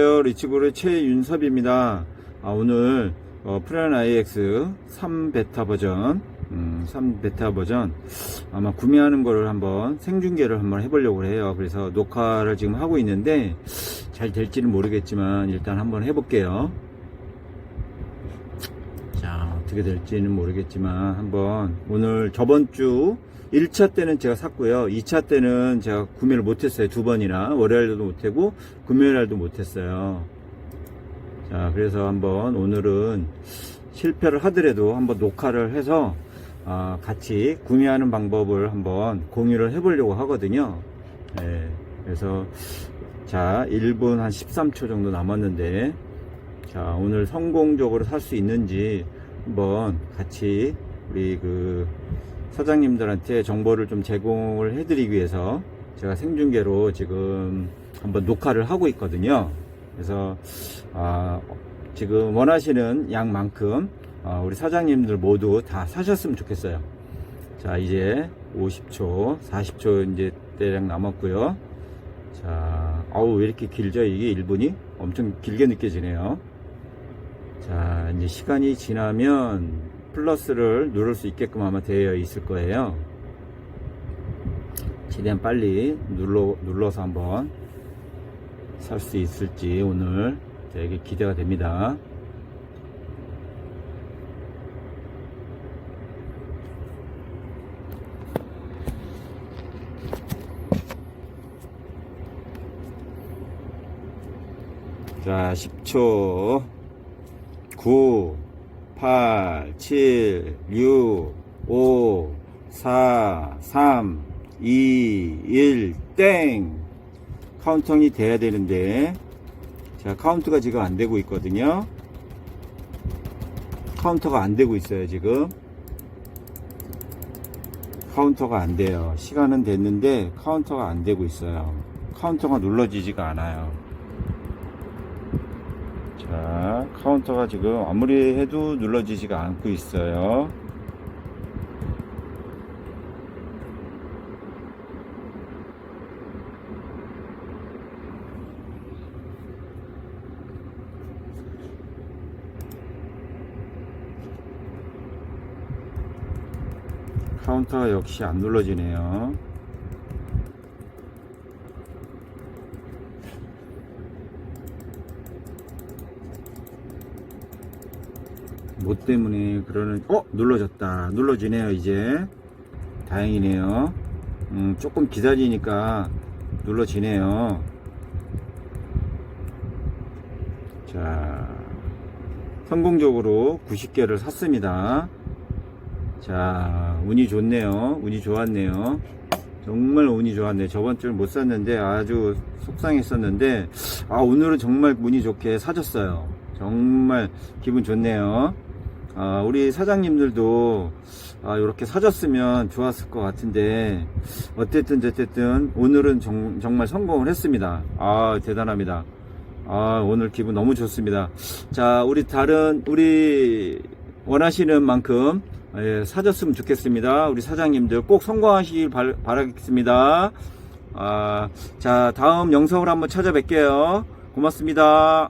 리치볼의 최윤섭입니다. 아, 오늘 어, 프레온 IX 3베타 버전, 음, 3베타 버전 아마 구매하는 거를 한번 생중계를 한번 해보려고 해요. 그래서 녹화를 지금 하고 있는데 잘 될지는 모르겠지만 일단 한번 해볼게요. 자, 어떻게 될지는 모르겠지만 한번 오늘 저번 주 1차 때는 제가 샀고요. 2차 때는 제가 구매를 못했어요. 두 번이나 월요일도 못하고 금요일날도 못했어요. 자, 그래서 한번 오늘은 실패를 하더라도 한번 녹화를 해서 아, 같이 구매하는 방법을 한번 공유를 해보려고 하거든요. 예, 그래서 자, 1분 한 13초 정도 남았는데 자, 오늘 성공적으로 살 수 있는지 한번 같이 우리 그 사장님들한테 정보를 좀 제공을 해드리기 위해서 제가 생중계로 지금 한번 녹화를 하고 있거든요. 그래서 아, 지금 원하시는 양만큼 아, 우리 사장님들 모두 다 사셨으면 좋겠어요. 자, 이제 50초, 40초 이제 대략 남았고요. 자, 아우 왜 이렇게 길죠? 이게 1분이 엄청 길게 느껴지네요. 자, 이제 시간이 지나면 플러스를 누를 수 있게끔 아마 되어 있을 거예요. 최대한 빨리 눌러, 눌러서 한번 살 수 있을지 오늘 되게 기대가 됩니다. 자, 10초. 9, 8, 7, 6, 5, 4, 3, 2, 1, 땡! 카운팅이 돼야 되는데, 자, 카운트가 지금 안 되고 있거든요. 카운터가 안 되고 있어요, 지금. 카운터가 안 돼요. 시간은 됐는데, 카운터가 안 되고 있어요. 카운터가 눌러지지가 않아요. 자, 카운터가 지금 아무리 해도 눌러지지가 않고 있어요. 카운터가 역시 안 눌러지네요. 뭐 때문에 그러는 어? 눌러졌다. 눌러지네요 이제. 다행이네요. 음, 조금 기다리니까 눌러지네요. 자 성공적으로 90개를 샀습니다. 자 운이 좋네요. 운이 좋았네요. 정말 운이 좋았네요. 저번 주를 못 샀는데 아주 속상했었는데 아 오늘은 정말 운이 좋게 사줬어요. 정말 기분 좋네요 아, 우리 사장님들도 아, 이렇게 사줬으면 좋았을 것 같은데 어쨌든 어쨌든 오늘은 정, 정말 성공을 했습니다. 아 대단합니다. 아 오늘 기분 너무 좋습니다. 자 우리 다른 우리 원하시는 만큼 예, 사줬으면 좋겠습니다. 우리 사장님들 꼭 성공하시길 바, 바라겠습니다. 아, 자 다음 영상으로 한번 찾아뵐게요. 고맙습니다.